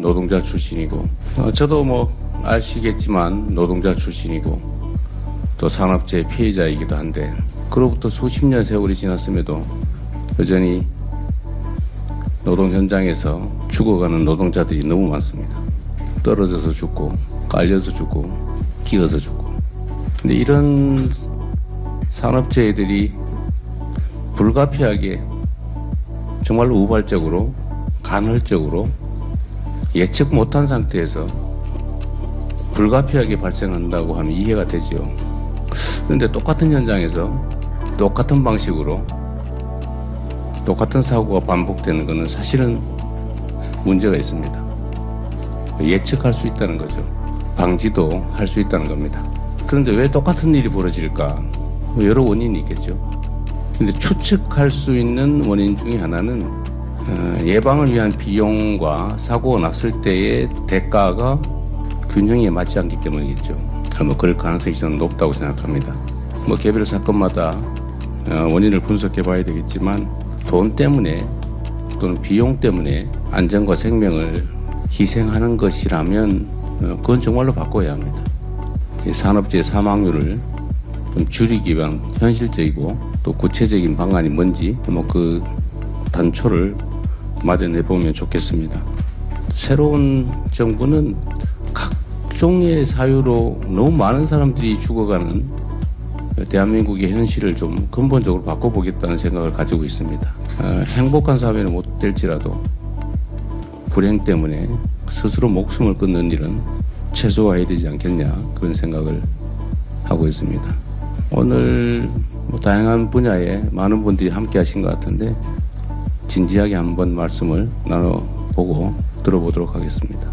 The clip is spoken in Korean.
노동자 출신이고 어, 저도 뭐 아시겠지만 노동자 출신이고 또 산업재해 피해자이기도 한데 그로부터 수십 년 세월이 지났음에도 여전히 노동 현장에서 죽어가는 노동자들이 너무 많습니다. 떨어져서 죽고 깔려서 죽고 기어서 죽고 근데 이런 산업재해들이 불가피하게 정말로 우발적으로 간헐적으로 예측 못한 상태에서 불가피하게 발생한다고 하면 이해가 되지요. 그런데 똑같은 현장에서 똑같은 방식으로 똑같은 사고가 반복되는 것은 사실은 문제가 있습니다. 예측할 수 있다는 거죠. 방지도 할 수 있다는 겁니다. 그런데 왜 똑같은 일이 벌어질까? 뭐 여러 원인이 있겠죠. 근데 추측할 수 있는 원인 중에 하나는 어, 예방을 위한 비용과 사고가 났을 때의 대가가 균형에 맞지 않기 때문이겠죠. 뭐 그럴 가능성이 저는 높다고 생각합니다. 뭐 개별 사건마다 어, 원인을 분석해 봐야 되겠지만 돈 때문에 또는 비용 때문에 안전과 생명을 희생하는 것이라면 어, 그건 정말로 바꿔야 합니다. 이 산업재해 사망률을 좀 줄이기 위한 현실적이고 또 구체적인 방안이 뭔지 뭐 그 단초를 마련해 보면 좋겠습니다. 새로운 정부는 각종의 사유로 너무 많은 사람들이 죽어가는 대한민국의 현실을 좀 근본적으로 바꿔보겠다는 생각을 가지고 있습니다. 어, 행복한 사회는 못 될지라도 불행 때문에 스스로 목숨을 끊는 일은 최소화해야 되지 않겠냐 그런 생각을 하고 있습니다. 오늘 뭐 다양한 분야에 많은 분들이 함께 하신 것 같은데 진지하게 한번 말씀을 나눠보고 들어보도록 하겠습니다.